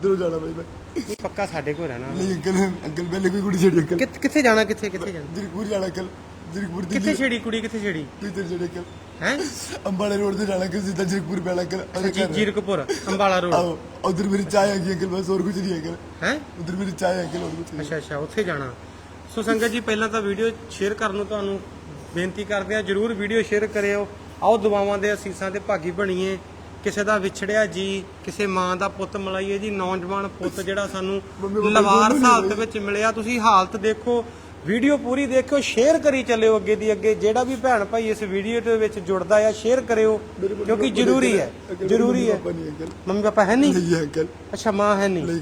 ਇਧਰੋਂ ਜਾਣਾ ਬਾਈ ਮੈਂ? ਨਹੀਂ ਪੱਕਾ ਸਾਡੇ ਕੋਲ ਰਹਿਣਾ। ਨਹੀਂ ਅੰਕਲ ਅੰਕਲ ਪਹਿਲੇ ਕੋਈ ਕੁੜੀ ਛੇੜੀ ਅੰਕਲ। ਕਿੱਥੇ ਕਿੱਥੇ ਜਾਣਾ ਕਿੱਥੇ ਕਿੱਥੇ ਜਾਣਾ? ਜਰਕਪੁਰ ਜਾਣਾ ਅੰਕਲ। ਜਰਕਪੁਰ ਕਿੱਥੇ ਦਿੱਲੀ ਛੇੜੀ ਕੁੜੀ ਕਿੱਥੇ ਛੇੜੀ? ਕਿੱਧਰ ਜਿਹੜੇ ਅੰਕਲ। ਹੈ? ਅੰਬਾਲੇ ਰੋਡ ਤੇ ਜਾਣਾ ਅੰਕਲ ਸਿੱਧਾ ਜਰਕਪੁਰ ਪੈਣਾ ਅੰਕਲ। ਅਰੇ ਜੀ ਜੀਰਕਪੁਰ ਅੰਬਾਲਾ ਰੋਡ। ਆਓ ਉਧਰ ਮੇਰੀ ਚਾਹ ਹੈਗੀ ਅੰਕਲ ਬਸ ਹੋਰ ਕੁਝ ਨਹੀਂ ਅੰਕਲ ਹੈ? ਉਧਰ ਮੇਰੀ ਚਾਹ ਹੈ ਅੰਕਲ ਹੋਰ ਕੁਝ ਨਹੀਂ। ਅੱਛਾ ਅੱਛਾ ਉੱਥੇ ਜਾਣਾ। ਸੋ ਸੰਗਤ ਜੀ ਪਹਿਲਾਂ ਤਾਂ ਵੀਡੀਓ ਸ਼ੇਅਰ ਕਰਨ ਨੂੰ ਤੁਹਾਨੂੰ ਬੇਨਤੀ ਕਰਦੇ ਆ ਜਰੂਰ ਵੀਡੀਓ ਸ਼ੇਅਰ ਕਰਿਓ। ਆਓ ਦੁਆਵਾਂ ਦੇ ਅਸੀਸਾਂ ਤੇ ਭਾਗੀ ਬਣੀਏ। ਕਿਸੇ ਦਾ ਵਿਛੜਿਆ ਜੀ ਕਿਸੇ ਮਾਂ ਦਾ ਪੁੱਤ ਮਲਾਈਏ ਜੀ ਨੌਜਵਾਨ ਪੁੱਤ ਜਿਹੜਾ ਸਾਨੂੰ ਮੰਮੀ ਪਾਪਾ ਲਵਾਰ ਦੋਨੋਂ ਹਾਲਤ ਵਿੱਚ ਮਿਲਿਆ ਤੁਸੀਂ ਹਾਲਤ ਦੇਖੋ ਵੀਡੀਓ ਪੂਰੀ ਦੇਖਿਓ ਸ਼ੇਅਰ ਕਰੀ ਚੱਲਿਓ ਅੱਗੇ ਦੀ ਅੱਗੇ ਜਿਹੜਾ ਵੀ ਭੈਣ ਭਾਈ ਇਸ ਵੀਡੀਓ ਦੇ ਵਿੱਚ ਜੁੜਦਾ ਆ ਸ਼ੇਅਰ ਕਰਿਓ ਮੇਰੇ ਕਿਉਂਕਿ ਜ਼ਰੂਰੀ ਹੈ ਮੇਰੇ ਜ਼ਰੂਰੀ ਹੈ। ਮੰਮੀ ਪਾਪਾ ਹੈ ਨਹੀਂ? ਨਹੀਂ ਅੰਕਲ। ਅੱਛਾ ਮਾਂ ਹੈ ਨਹੀਂ।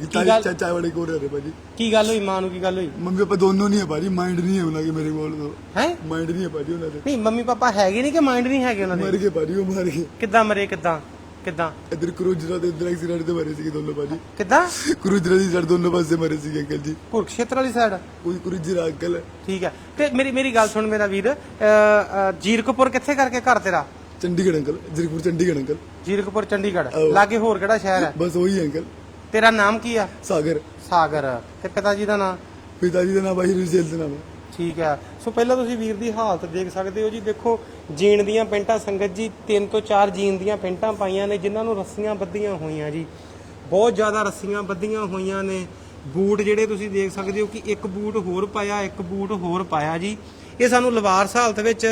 ਚਾਹ ਵਾਲੇ ਕੋਲ ਰਹੇ ਭਾਜੀ। ਕੀ ਗੱਲ ਹੋਈ ਮਾਂ ਨੂੰ ਕੀ ਗੱਲ ਹੋਈ? ਮੰਮੀ ਪਾਪਾ ਦੋਨੋਂ ਨਹੀਂ ਹੈ ਭਾਜੀ ਮਾਈਂਡ ਨਹੀਂ ਹੈ ਉਹਨਾਂ ਕੇ ਮੇਰੇ ਕੋਲ। ਤੋਂ ਹੈ? ਮਾਈਂਡ ਨਹੀਂ ਹੈ ਭਾਜੀ ਉਹਨਾਂ ਦੇ। ਨਹੀਂ ਮੰਮੀ ਪਾਪਾ ਹੈਗੇ ਨਹੀਂ ਕਿ ਮਾਈਂਡ ਨਹੀਂ ਹੈਗੇ ਉਹਨਾਂ ਮਰ ਦੇ ਗਏ ਭਾਜੀ ਉਹ ਮਰ ਗਏ। ਕਿੱਦਾਂ ਮਰੇ ਕਿੱਦਾਂ? ਕਿੱਦਾਂ? ਇਧਰ ਕਰੂਜਰਾ ਤੇ ਇਧਰ ਐਕਸੀਡੈਂਟ ਤੇ ਮਰੇ ਸੀਗੇ ਦੋਨੋਂ ਭਾਜੀ। ਕਿੱਦਾਂ? ਕਰੂਜਰਾ ਦੀ ਸਾਈਡ ਦੋਨੋਂ ਪਾਸੇ ਮਰੇ ਸੀਗੇ ਅੰਕਲ ਜੀ। ਕੁਰਕਸ਼ੇਤਰ ਵਾਲੀ ਸਾਈਡ ਕੋਈ ਕਰੂਜਰਾ ਅੰਕਲ। ਠੀਕ ਹੈ। ਤੇ ਮੇਰੀ ਮੇਰੀ ਗੱਲ ਸੁਣ ਮੇਰਾ ਵੀਰ ਅ, ਅ, ਜੀਰਕਪੁਰ ਕਿੱਥੇ ਕਰਕੇ ਘਰ ਤੇਰਾ? Chandigarh uncle Zirakpur Chandigarh uncle. Zirakpur Chandigarh. ਆਹੋ। ਲਾਗੇ ਹੋਰ ਕਿਹੜਾ ਸ਼ਹਿਰ ਹੈ? ਬਸ ਉਹੀ ਅੰਕਲ। ਤੇਰਾ ਨਾਮ ਕੀ ਆ? ਸਾਗਰ। ਸਾਗਰ। ਤੇ ਪਿਤਾ ਜੀ ਦਾ ਨਾਮ ਪਿਤਾ ਜੀ ਦਾ ਨਾਮ ਭਾਈ ਰਜੇਲ ਦਾ ਨਾਮ ਹੈ। ਠੀਕ ਹੈ ਸੋ ਪਹਿਲਾਂ ਤੁਸੀਂ ਵੀਰ ਦੀ ਹਾਲਤ ਦੇਖ ਸਕਦੇ ਹੋ ਜੀ। ਦੇਖੋ ਜੀਣ ਦੀਆਂ ਪੈਂਟਾਂ, ਸੰਗਤ ਜੀ, ਤਿੰਨ ਤੋਂ ਚਾਰ ਜੀਣ ਦੀਆਂ ਪੈਂਟਾਂ ਪਾਈਆਂ ਨੇ, ਜਿਨ੍ਹਾਂ ਨੂੰ ਰੱਸੀਆਂ ਬੱਧੀਆਂ ਹੋਈਆਂ ਜੀ। ਬਹੁਤ ਜ਼ਿਆਦਾ ਰੱਸੀਆਂ ਬੱਧੀਆਂ ਹੋਈਆਂ ਨੇ। ਬੂਟ ਜਿਹੜੇ ਤੁਸੀਂ ਦੇਖ ਸਕਦੇ ਹੋ ਕਿ ਇੱਕ ਬੂਟ ਹੋਰ ਪਾਇਆ, ਇੱਕ ਬੂਟ ਹੋਰ ਪਾਇਆ ਜੀ। ਇਹ ਸਾਨੂੰ ਲਵਾਰਸ ਹਾਲਤ ਵਿੱਚ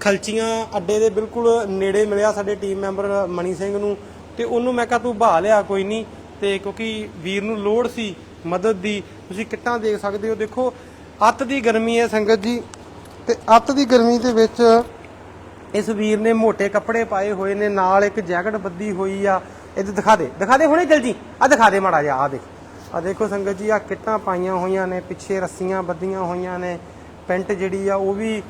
ਖਲਚੀਆਂ ਅੱਡੇ ਦੇ ਬਿਲਕੁਲ ਨੇੜੇ ਮਿਲਿਆ ਸਾਡੇ ਟੀਮ ਮੈਂਬਰ ਮਣੀ ਸਿੰਘ ਨੂੰ। ਤੇ ਉਹਨੂੰ ਮੈਂ ਕਿਹਾ, ਤੂੰ ਬਹਾ ਲਿਆ, ਕੋਈ ਨਹੀਂ ਤੇ ਕਿਉਂਕਿ ਵੀਰ ਨੂੰ ਲੋੜ ਸੀ ਮਦਦ ਦੀ। ਤੁਸੀਂ ਕਿੱਟਾਂ ਦੇਖ ਸਕਦੇ ਹੋ। ਦੇਖੋ ਅੱਤ ਦੀ ਗਰਮੀ ਹੈ ਸੰਗਤ ਜੀ, ਤੇ ਅੱਤ ਦੀ ਗਰਮੀ ਦੇ ਵਿੱਚ ਇਸ ਵੀਰ ਨੇ ਮੋٹے ਕੱਪੜੇ ਪਾਏ ਹੋਏ ਨੇ, ਨਾਲ ਇੱਕ ਜੈਕਟ ਬੱਧੀ ਹੋਈ ਆ। ਇਹ ਦਿਖਾ ਦੇ ਦਿਖਾ ਦੇ ਹੁਣੇ ਜਲਦੀ। ਆ ਦਿਖਾ ਦੇ ਮਾੜਾ ਜਿਹਾ ਆ ਦੇਖ। ਆ ਦੇਖੋ ਸੰਗਤ ਜੀ ਆ ਕਿੱਟਾਂ ਪਾਈਆਂ ਹੋਈਆਂ ਨੇ, ਪਿੱਛੇ ਰੱਸੀਆਂ ਬੱਧੀਆਂ ਹੋਈਆਂ ਨੇ, ਪੈਂਟ ਜਿਹੜੀ ਆ ਉਹ ਵੀ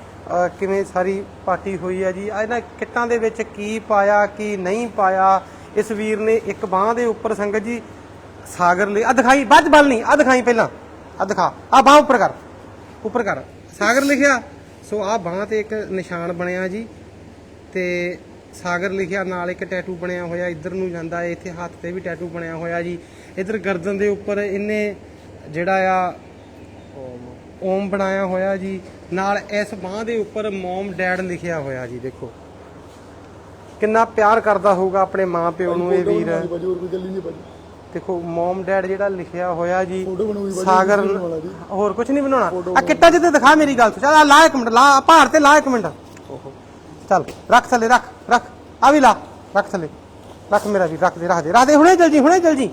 ਕਿਵੇਂ ਸਾਰੀ ਪਾਟੀ ਹੋਈ ਆ ਜੀ। ਆ ਇਹਨਾਂ ਕਿੱਟਾਂ ਦੇ ਵਿੱਚ ਕੀ ਪਾਇਆ, ਕੀ ਨਹੀਂ ਪਾਇਆ, ਇਸ ਵੀਰ ਨੇ ਇੱਕ ਬਾਹ ਦੇ ਉੱਪਰ ਸੰਗਤ ਜੀ ਸਾਗਰ ਲਈ ਆ ਦਿਖਾਈ ਬਾਅਦ ਬਲ ਨਹੀਂ ਆ ਦਿਖਾਈ ਪਹਿਲਾਂ। ਆ ਦਿਖਾ ਆ ਬਾਹ ਉੱਪਰ ਕਰ। ਉੱਪਰ ਕਰ। ਸਾਗਰ ਲਿਖਿਆ ਸੋ ਆ ਬਾਹ ਤੇ ਇੱਕ ਨਿਸ਼ਾਨ ਬਣਿਆ ਜੀ। ਤੇ ਸਾਗਰ ਲਿਖਿਆ ਨਾਲ ਇੱਕ ਟੈਟੂ ਬਣਿਆ ਹੋਇਆ ਇੱਧਰ ਨੂੰ ਜਾਂਦਾ ਹੈ ਇੱਥੇ ਹੱਥ ਤੇ ਵੀ ਟੈਟੂ ਬਣਿਆ ਹੋਇਆ ਜੀ। ਇੱਧਰ ਗਰਦਨ ਦੇ ਉੱਪਰ ਇਹਨੇ ਜਿਹੜਾ ਆ ਓਮ ਬਣਾਇਆ ਹੋਇਆ ਜੀ। ਨਾਲ ਇਸ ਬਾਹ ਦੇ ਉੱਪਰ ਮਮ ਡੈਡ ਲਿਖਿਆ ਹੋਇਆ ਜੀ ਦੇਖੋ। ਕਿੰਨਾ ਪਿਆਰ ਕਰਦਾ ਹੋਊਗਾ ਆਪਣੇ ਮਾਂ ਪਿਓ ਨੂੰ ਇਹ ਵੀਰ। ਗੱਲ ਹੀ ਨਹੀਂ ਭਾਜੀ। ਦੇਖੋ ਮਮ ਡੈਡ ਜਿਹੜਾ ਲਿਖਿਆ ਹੋਇਆ ਜੀ ਸਾਗਰ। ਹੋਰ ਕੁਝ ਨਹੀਂ ਬਣਾਉਣਾ? ਆ ਕਿੱਟਾ ਜਿੱਤੇ ਦਿਖਾ ਮੇਰੀ ਗੱਲ ਚੱਲ ਆ ਲਾ ਇੱਕ ਮਿੰਟ ਲਾ ਪਹਾੜ ਤੇ ਲਾ ਇੱਕ ਮਿੰਟ। ਚੱਲ ਰੱਖ ਥੱਲੇ ਰੱਖ ਰੱਖ। ਆ ਵੀ ਲਾ ਰੱਖ ਥੱਲੇ। ਰੱਖ ਮੇਰਾ ਵੀ ਰੱਖ ਦੇ ਰੱਖ ਦੇ ਰੱਖ ਦੇ। ਹੁਣੇ ਜਲ ਜੀ ਹੁਣੇ ਜਲ ਜੀ।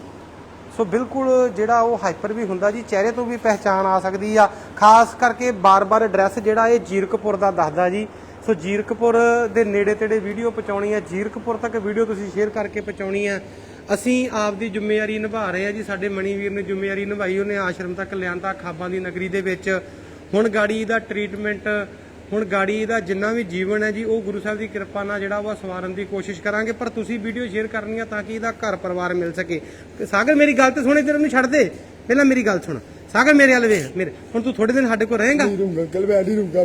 ਸੋ ਬਿਲਕੁਲ ਜਿਹੜਾ ਉਹ ਹਾਈਪਰ ਵੀ ਹੁੰਦਾ ਜੀ ਚਿਹਰੇ ਤੋਂ ਵੀ ਪਹਿਚਾਣ ਆ ਸਕਦੀ ਆ। ਖਾਸ ਕਰਕੇ ਬਾਰ-ਬਾਰ ਐਡਰੈਸ ਜਿਹੜਾ ਇਹ ਜੀਰਕਪੁਰ ਦਾ ਦੱਸਦਾ ਜੀ। ਸੋ ਜੀਰਕਪੁਰ ਦੇ ਨੇੜੇ ਤੇੜੇ ਵੀਡੀਓ ਪਹੁੰਚਾਉਣੀ ਹੈ ਜੀਰਕਪੁਰ ਤੱਕ ਵੀਡੀਓ ਤੁਸੀਂ ਸ਼ੇਅਰ ਕਰਕੇ ਪਹੁੰਚਾਉਣੀ ਹੈ ਅਸੀਂ ਆਪ ਦੀ ਜ਼ਿੰਮੇਵਾਰੀ ਨਿਭਾ ਰਹੇ ਆ ਜੀ ਸਾਡੇ ਮਣੀਵੀਰ ਨੇ ਜ਼ਿੰਮੇਵਾਰੀ ਨਿਭਾਈ ਉਹਨੇ ਆਸ਼ਰਮ ਤੱਕ ਲਿਆਂਦਾ ਖਾਬਾਂ ਦੀ ਨਗਰੀ ਦੇ ਵਿੱਚ। ਹੁਣ ਗਾੜੀ ਦਾ ਟ੍ਰੀਟਮੈਂਟ ਹੁਣ ਗਾੜੀ ਦਾ ਜਿੰਨਾ ਵੀ ਜੀਵਨ ਹੈ ਜੀ ਉਹ ਗੁਰੂ ਸਾਹਿਬ ਦੀ ਕਿਰਪਾ ਨਾਲ ਜਿਹੜਾ ਉਹ ਸਵਾਰਨ ਦੀ ਕੋਸ਼ਿਸ਼ ਕਰਾਂਗੇ ਪਰ ਤੁਸੀਂ ਵੀਡੀਓ ਸ਼ੇਅਰ ਕਰਨੀ ਆ ਤਾਂ ਕਿ ਇਹਦਾ ਘਰ ਪਰਿਵਾਰ ਮਿਲ ਸਕੇ। ਸਾਗਰ ਮੇਰੀ ਗੱਲ ਤੇ ਸੁਣੇ ਤੇਰੇ ਨੂੰ ਛੱਡ ਦੇ। ਪਹਿਲਾਂ ਮੇਰੀ ਗੱਲ ਸੁਣ। ਸਾਗਰ ਮੇਰੇ ਵਾਲੇ ਵੇਖ ਮੇਰੇ। ਹੁਣ ਤੂੰ ਥੋੜੇ ਦਿਨ ਸਾਡੇ ਕੋਲ ਰਹੇਗਾ? ਮੈਂ ਨਹੀਂ ਰੂੰਗਾ ਮੈਂ ਨਹੀਂ ਰੂੰਗਾ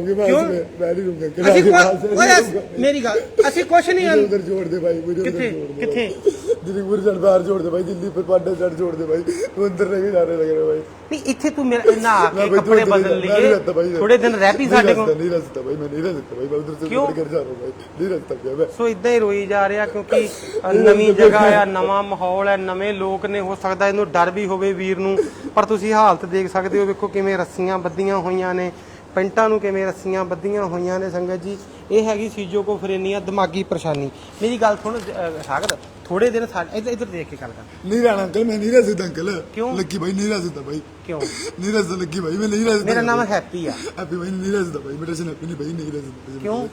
ਅਸੀਂ ਮੇਰੀ ਗੱਲ ਅਸੀਂ ਕੁਝ ਨਹੀਂ ਕਿੱਥੇ? ਕਿੱਥੇ? उधर किथे? छोड़ दे किथे? दिल्ली पूरी बाहर छोड़ दे भाई दिल्ली पर पांडा साइड छोड़ दे भाई वो अंदर नहीं जाने लग रहा भाई ਨਹੀਂ ਇੱਥੇ ਤੂੰ ਮੇਰਾ ਇੰਨਾ ਆ मैं ਕੇ भाई ਕੱਪੜੇ उधर ਬਦਲ नहीं- मैं नहीं रहता भाई ਲਈਏ इधर। ਥੋੜੇ ਦਿਨ ਰਹਿ ਪਈ नहीं ਸਾਡੇ रह ਕੋਲ सकता, नहीं रह सकता भाई मैं नहीं रह सकता भाई मैं उधर से क्यों? उधर घर जा रहा हूँ भाई नहीं रह सकता भैया मैं ਸੋ ਇਦਾਂ ਹੀ ਰੋਈ ਜਾ ਰਿਹਾ ਕਿਉਂਕਿ ਅ, ਨਵੀਂ ਜਗ੍ਹਾ ਆ ਨਵਾਂ ਮਾਹੌਲ ਹੈ ਨਵੇਂ ਲੋਕ ਨੇ ਹੋ ਸਕਦਾ ਇਹਨੂੰ ਡਰ ਵੀ ਹੋਵੇ ਵੀਰ ਨੂੰ ਪਰ ਤੁਸੀਂ ਹਾਲਤ ਦੇਖ ਸਕਦੇ ਹੋ ਵੇਖੋ ਕਿਵੇਂ ਰੱਸੀਆਂ ਬੱਧੀਆਂ ਹੋਈਆਂ ਨੇ ਪੈਂਟਾਂ ਨੂੰ ਕਿਵੇਂ ਰੱਸੀਆਂ ਬੱਧੀਆਂ ਹੋਈਆਂ ਨੇ ਸੰਗਤ ਜੀ ਇਹ ਹੈਗੀ ਸੀਜੋਕੋਫਰੇਨੀਆ ਦਿਮਾਗੀ ਪਰੇਸ਼ਾਨੀ। ਮੇਰੀ ਗੱਲ ਸੁਣ ਸਾਗਰ ਥੋੜੇ ਦਿਨ ਇੱਧਰ ਇੱਧਰ ਦੇਖ ਕੇ ਗੱਲ ਕਰ। ਨਹੀਂ ਰਹਿਣਾ ਅੰਕਲ ਮੈਂ ਨਹੀਂ ਰਹਿ ਅੰਕਲ। ਕਿਉਂ? ਲੱਗੀ ਬਾਈ ਨਹੀਂ ਰਹਿ ਬਾਈ। ਕਿਉਂ? ਨਹੀਂ ਰਹਿ ਲੱਗੀ ਬਾਈ ਮੈਂ ਨਹੀਂ ਰਹਿ ਮੇਰਾ ਨਾਮ ਹੈਪੀ ਆ। ਹੈਪੀ ਬਾਈ ਨਹੀਂ ਰਹਿ ਬਾਈ ਮੇਰਾ ਸੇ ਹੈਪੀ ਬਾਈ ਨਹੀਂ ਰਹਿ ਕਿਉਂ?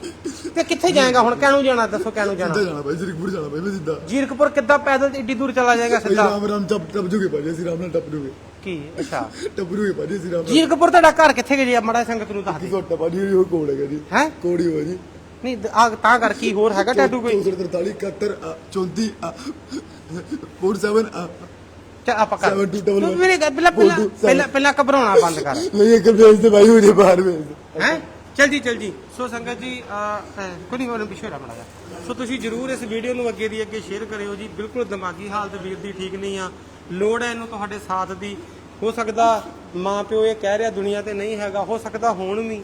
ਤੇ ਕਿੱਥੇ ਜਾਏਗਾ ਹੁਣ? ਕਿਹਨੂੰ ਜਾਣਾ? ਦੱਸੋ ਕਿਹਨੂੰ ਜਾਣਾ? ਕਿੱਥੇ ਜਾਣਾ ਬਾਈ ਜੀਰਕਪੁਰ ਜਾਣਾ ਬਾਈ ਮੈਂ ਸਿੱਧਾ। ਜੀਰਕਪੁਰ ਕਿੱਦਾਂ ਪੈਦਲ ਏਡੀ ਦੂਰ ਚਲਾ ਜਾਏਗਾ ਸਿੱਧਾ? ਰਾਮ ਰਾਮ ਟੱਪ ਟੱਪ ਜੂਗੇ ਬਾਈ ਅਸੀਂ ਰਾਮ ਨਾਲ ਟੱਪ ਜੂਗੇ। ਕੀ? ਅੱਛਾ। ਟੱਬਰੂ ਹੀ ਪਾਣੀ ਸੀ ਨਾ ਜੀਰਕਪੁਰ ਤੁਹਾਡਾ ਘਰ ਕਿੱਥੇ ਗਿਆ ਜੀ? ਮੜਾ ਸੰਗਤ ਨੂੰ ਦੱਸ ਦੇ। ਘੋਟਾ ਪਾਣੀ ਉਹ ਕੋਲ ਹੈਗਾ ਜੀ। ਹੈ? ਕੋੜੀ ਹੋ ਜੀ। ਨਹੀਂ ਆ ਤਾਂ ਕਰ ਕੀ ਹੋਰ ਹੈਗਾ ਟੈਟੂ ਕੋਈ? 43 71 34 47 ਤੂੰ ਮੇਰੇ ਪਹਿਲਾਂ ਪਹਿਲਾਂ ਪਹਿਲਾਂ ਘਬਰਾਉਣਾ ਬੰਦ ਕਰ। ਨਹੀਂ ਇੱਕ ਭੇਜ ਦੇ ਭਾਈ ਉਹਦੇ ਬਾਹਰ ਭੇਜ ਹੈ? ਜਲਦੀ ਜਲਦੀ ਸੋ ਸੰਗਤ ਜੀ ਕੋਈ ਨਹੀਂ ਹੋਰ ਪਿੱਛੇ ਰਹਿਣਾ ਸੋ ਤੁਸੀਂ ਜਰੂਰ ਇਸ ਵੀਡੀਓ ਨੂੰ ਅੱਗੇ ਦੀ ਅੱਗੇ ਸ਼ੇਅਰ ਕਰਿਓ ਜੀ। ਬਿਲਕੁਲ ਦਿਮਾਗੀ ਹਾਲਤ ਵੀਰ ਦੀ ਠੀਕ ਨਹੀਂ ਆ। ਲੋੜ ਹੈ ਇਹਨੂੰ ਤੁਹਾਡੇ ਸਾਥ ਦੀ। ਹੋ ਸਕਦਾ ਮਾਂ ਪਿਓ ਇਹ ਕਹਿ ਰਿਹਾ ਦੁਨੀਆ ਤੇ ਨਹੀਂ ਹੈਗਾ ਹੋ ਸਕਦਾ ਹੋਣ ਵੀ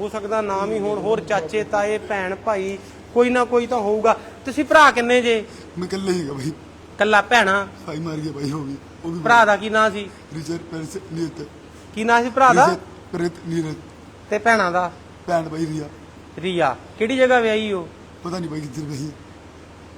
ਹੋ ਸਕਦਾ ਨਾ ਵੀ ਹੋਣ ਹੋਰ ਚਾਚੇ ਤਾਏ ਭੈਣ ਭਾਈ ਕੋਈ ਨਾ ਕੋਈ ਤਾਂ ਹੋਊਗਾ। ਤੁਸੀਂ ਭਰਾ ਕਿੰਨੇ ਜੇ? ਮੈਂ ਇਕੱਲਾ ਹੀਗਾ ਭਾਈ ਕੱਲਾ ਭੈਣਾ? ਭਾਈ ਮਾਰ ਗਿਆ ਭਾਈ ਹੋ ਵੀ ਉਹ ਵੀ ਭਰਾ ਦਾ ਕੀ ਨਾਂ ਸੀ? ਰਿਚਰ ਪੈਰਸ ਨੀਤ ਕੀ ਨਾਂ ਸੀ ਭਰਾ ਦਾ? ਪ੍ਰੇਤ ਨੀਰਤ। ਤੇ ਭੈਣਾਂ ਦਾ? ਭੈਣ ਭਾਈ ਰੀਆ। ਰੀਆ। ਕਿਹੜੀ ਜਗ੍ਹਾ ਵਿਆਹੀ ਉਹ? ਪਤਾ ਨਹੀਂ ਭਾਈ ਕਿੱਧਰ ਗਈ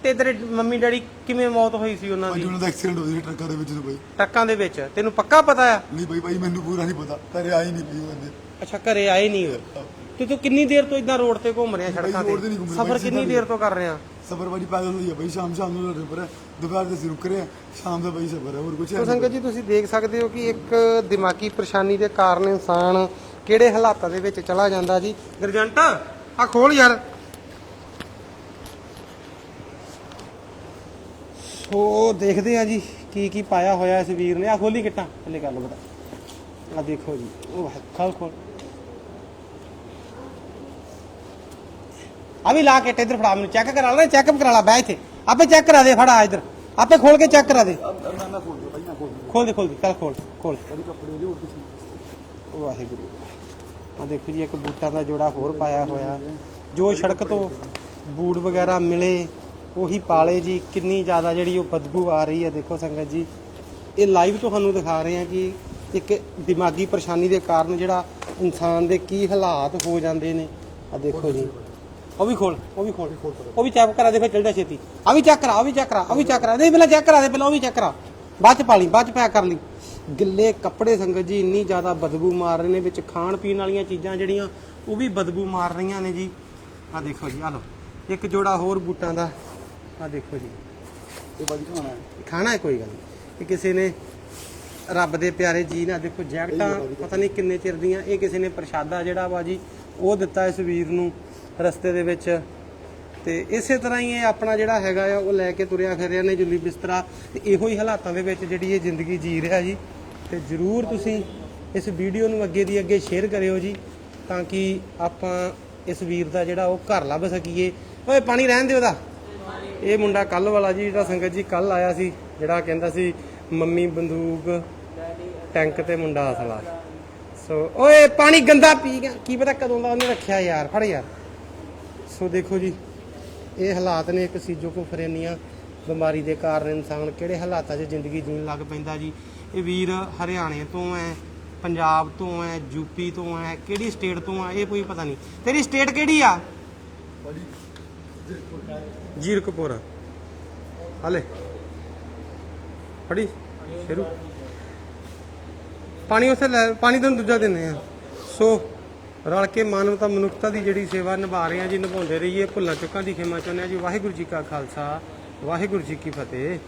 ਤੇ ਤੇਰੇ ਮੰਮੀ ਡੈਡੀ ਕਿਵੇਂ ਮੌਤ ਹੋਈ ਸੀ ਉਹਨਾਂ ਭਾਈ ਦੀ? ਉਹਨਾਂ ਦਾ ਐਕਸੀਡੈਂਟ ਹੋ ਗਿਆ ਟਰੱਕਾਂ ਦੇ ਵਿੱਚ ਤੋਂ ਭਾਈ। ਟਰੱਕਾਂ ਦੇ ਵਿੱਚ? ਤੈਨੂੰ ਪੱਕਾ ਪਤਾ ਆ? ਨਹੀਂ ਭਾਈ ਭਾਈ ਮੈਨੂੰ ਪੂਰਾ ਨਹੀਂ ਪਤਾ। ਘਰੇ ਆਈ ਨਹੀਂ ਪਈ ਬੰਦੇ ਅੱਛਾ ਘਰੇ ਆਏ ਨਹੀਂ। ਉਹ ਤੇ ਤੂੰ ਕਿੰਨੀ ਦੇਰ ਤੋਂ ਇਦਾਂ ਰੋਡ ਤੇ ਘੁੰਮ ਰਿਹਾ ਸੜਕਾਂ road ਤੇ ਤੇ? ਨਹੀਂ ਘੁੰਮ ਰਿਹਾ, ਸਫ਼ਰ ਕਿੰਨੀ ਸਿੱਧਾ ਦੇਰ ਤੋਂ ਕਰ ਰਿਹਾ? ਸਫਰ ਵਾਲੀ ਪੈਦਲ ਹੋਈ ਹੈ ਭਾਈ ਸ਼ਾਮ ਸ਼ਾਮ ਨੂੰ ਲੱਗ ਪਰ ਦੁਪਹਿਰ ਦੇ ਅਸੀਂ ਰੁਕ ਰਹੇ ਹਾਂ। ਸ਼ਾਮ ਦਾ ਭਾਈ ਸਫਰ ਹੈ ਹੋਰ ਕੁਝ ਤੋ ਸੰਗਤ ਜੀ ਤੁਸੀਂ ਦੇਖ ਸਕਦੇ ਹੋ ਕਿ ਇੱਕ ਦਿਮਾਗੀ ਪਰੇਸ਼ਾਨੀ ਦੇ ਕਾਰਨ ਇਨਸਾਨ ਕਿਹੜੇ ਹਾਲਾਤਾਂ ਦੇ ਵਿੱਚ ਚਲਾ ਜਾਂਦਾ ਜੀ? ਗਰਜੰਟ? ਆ ਖੋਲ ਯਾਰ। ਸੋ ਦੇਖਦੇ ਆ ਜੀ ਕੀ ਕੀ ਪਾਇਆ ਹੋਇਆ ਇਸ ਵੀਰ ਨੇ। ਆ ਖੋਲੀ ਕਿੱਟਾਂ, ਥੱਲੇ ਕਰ ਲਓ ਬਤਾ ਆ ਦੇਖੋ ਜੀ, ਉਹ ਖਲ ਖੋਲ। ਆ ਵੀ ਲਾ ਕੇ ਇੱਧਰ ਫੜਾ ਮੈਨੂੰ ਚੈੱਕ ਕਰਾ ਲੈ ਚੈੱਕਅਪ ਕਰਾ ਲਾ ਬੈ ਇੱਥੇ। ਆਪੇ ਚੈੱਕ ਕਰਾ ਦੇ, ਫੜਾ ਇੱਧਰ। ਆਪੇ ਖੋਲ ਕੇ ਚੈੱਕ ਕਰਾ ਦੇ। ਖੋਲ ਦੇ ਖੋਲ ਦੇ, ਚੱਲ ਖੋਲ ਖੋਲ। ਵਾਹਿਗੁਰੂ। ਆ ਦੇਖੋ ਜੀ, ਇੱਕ ਬੂਟਾ ਦਾ ਜੋੜਾ ਹੋਰ ਪਾਇਆ ਹੋਇਆ। ਜੋ ਸੜਕ ਤੋਂ ਬੂਟ ਵਗੈਰਾ ਮਿਲੇ ਉਹੀ ਪਾਲੇ ਜੀ, ਕਿੰਨੀ ਜ਼ਿਆਦਾ ਜਿਹੜੀ ਉਹ ਬਦਬੂ ਆ ਰਹੀ ਹੈ, ਦੇਖੋ ਸੰਗਤ ਜੀ। ਇਹ ਲਾਈਵ ਤੁਹਾਨੂੰ ਦਿਖਾ ਰਹੇ ਹਾਂ ਕਿ ਇੱਕ ਦਿਮਾਗੀ ਪਰੇਸ਼ਾਨੀ ਦੇ ਕਾਰਨ ਜਿਹੜਾ ਇਨਸਾਨ ਦੇ ਕੀ ਹਾਲਾਤ ਹੋ ਜਾਂਦੇ ਨੇ। ਆ ਦੇਖੋ ਜੀ। ਉਹ ਵੀ ਖੋਲ, ਉਹ ਵੀ ਖੋਲ, ਉਹ ਵੀ ਚੈੱਕ ਕਰਾ ਦੇ ਫਿਰ ਚੱਲ ਜਾ ਛੇਤੀ। ਆ ਵੀ ਚੈੱਕ ਕਰਾ ਉਹ ਵੀ ਚੈੱਕ ਕਰਾ ਉਹ ਵੀ ਚੈੱਕ ਕਰਾ। ਨਹੀਂ, ਪਹਿਲਾਂ ਚੈੱਕ ਕਰਾ ਦੇ, ਪਹਿਲਾਂ ਉਹ ਵੀ ਚੈੱਕ ਕਰਾ। ਬਾਅਦ ਚ ਪਾ ਲਈ, ਬਾਅਦ ਚ ਪੈਕ ਕਰ ਲਈ। ਗਿੱਲੇ ਕੱਪੜੇ ਸੰਗਤ ਜੀ, ਇੰਨੀ ਜ਼ਿਆਦਾ ਬਦਬੂ ਮਾਰ ਰਹੇ ਨੇ, ਵਿੱਚ ਖਾਣ ਪੀਣ ਵਾਲੀਆਂ ਚੀਜ਼ਾਂ ਜਿਹੜੀਆਂ, ਉਹ ਵੀ ਬਦਬੂ ਮਾਰ ਰਹੀਆਂ ਨੇ ਜੀ। ਆ ਦੇਖੋ ਜੀ ਆ ਲਓ। ਇੱਕ ਜੋੜਾ ਹੋਰ ਬੂਟਾਂ ਦਾ ਆ ਦੇਖੋ ਜੀ। ਇਹ ਭਾਜੀ ਖਾਣਾ ਹੈ। ਖਾਣਾ ਹੈ ਕੋਈ ਗੱਲ ਨਹੀਂ। ਇਹ ਕਿਸੇ ਨੇ ਰੱਬ ਦੇ ਪਿਆਰੇ ਜੀ ਨਾਲ ਦੇਖੋ ਜੈਕਟਾਂ ਪਤਾ ਨਹੀਂ ਕਿੰਨੇ ਚਿਰ ਦੀਆਂ ਇਹ ਕਿਸੇ ਨੇ ਪ੍ਰਸ਼ਾਦਾ ਜਿਹੜਾ ਵਾ ਜੀ ਉਹ ਦਿੱਤਾ ਇਸ ਵੀਰ ਨੂੰ ਰਸਤੇ ਦੇ ਵਿੱਚ। ਤੇ ਇਸੇ ਤਰ੍ਹਾਂ ਹੀ ਇਹ ਆਪਣਾ ਜਿਹੜਾ ਹੈਗਾ ਆ ਉਹ ਲੈ ਕੇ ਤੁਰਿਆ ਫਿਰ ਰਿਹਾ ਨੇ ਜੁੱਲੀ ਬਿਸਤਰਾ। ਤੇ ਇਹੋ ਹੀ ਹਾਲਾਤਾਂ ਦੇ ਵਿੱਚ ਜਿਹੜੀ ਇਹ ਜ਼ਿੰਦਗੀ ਜੀ ਰਿਹਾ ਜੀ। ਤੇ ਜਰੂਰ ਤੁਸੀਂ ਇਸ ਵੀਡੀਓ ਨੂੰ ਅੱਗੇ ਦੀ ਅੱਗੇ ਸ਼ੇਅਰ ਕਰਿਓ ਜੀ ਤਾਂ ਕਿ ਆਪਾਂ ਇਸ ਵੀਰ ਦਾ ਜਿਹੜਾ ਉਹ ਘਰ ਲੱਭ ਸਕੀਏ। ਓਏ ਪਾਣੀ ਰਹਿਣ ਦਿਓ ਉਹਦਾ। ਇਹ ਮੁੰਡਾ ਕੱਲ ਵਾਲਾ ਜੀ, ਜਿਹੜਾ ਸੰਗਤ ਜੀ ਕੱਲ ਆਇਆ ਸੀ, ਜਿਹੜਾ ਕਹਿੰਦਾ ਸੀ, ਮੰਮੀ ਬੰਦੂਕ ਟੈਂਕ ਤੇ ਮੁੰਡਾ ਅਸਲਾ। ਸੋ ਓਏ, ਪਾਣੀ ਗੰਦਾ ਪੀ ਗਿਆ। ਕੀ ਪਤਾ ਕਦੋਂ ਦਾ ਉਹਨੇ ਰੱਖਿਆ ਯਾਰ, ਫੜ ਯਾਰ। ਸੋ ਦੇਖੋ ਜੀ, ਇਹ ਹਾਲਾਤ ਨੇ, ਇੱਕ ਸੀਜੋ ਸੀਜੋਕੋਫਰੇਨੀਆ ਬਿਮਾਰੀ ਦੇ ਕਾਰਨ ਇਨਸਾਨ ਕਿਹੜੇ ਹਾਲਾਤਾਂ 'ਚ ਜ਼ਿੰਦਗੀ ਜੀਣ ਲੱਗ ਪੈਂਦਾ ਜੀ? ਇਹ ਵੀਰ ਹਰਿਆਣੇ ਤੋਂ ਹੈ ਪੰਜਾਬ ਤੋਂ ਹੈ ਯੂਪੀ ਤੋਂ ਹੈ ਕਿਹੜੀ ਸਟੇਟ ਤੋਂ ਆ ਇਹ ਕੋਈ ਪਤਾ ਨਹੀਂ। ਤੇਰੀ ਸਟੇਟ ਕਿਹੜੀ ਆ? ਜੀਰਕਪੁਰ ਹਲੇ ਫੜੀ ਸ਼ੁਰੂ ਪਾਣੀ ਉਸੇ ਲੈ ਪਾਣੀ ਤੁਹਾਨੂੰ ਦੂਜਾ ਦਿੰਦੇ ਆ ਸੋ ਰਲ ਕੇ ਮਾਨਵਤਾ ਮਨੁੱਖਤਾ ਦੀ ਜਿਹੜੀ ਸੇਵਾ ਨਿਭਾ ਰਹੇ ਆ ਜੀ ਨਿਭਾਉਂਦੇ ਰਹੀਏ ਭੁੱਲਾਂ ਚੁੱਕਾਂ ਦੀ ਖਿਮਾ ਚਾਹੁੰਦੇ ਆ ਜੀ ਵਾਹਿਗੁਰੂ ਜੀ ਕਾ ਖਾਲਸਾ ਵਾਹਿਗੁਰੂ ਜੀ ਕੀ ਫਤਿਹ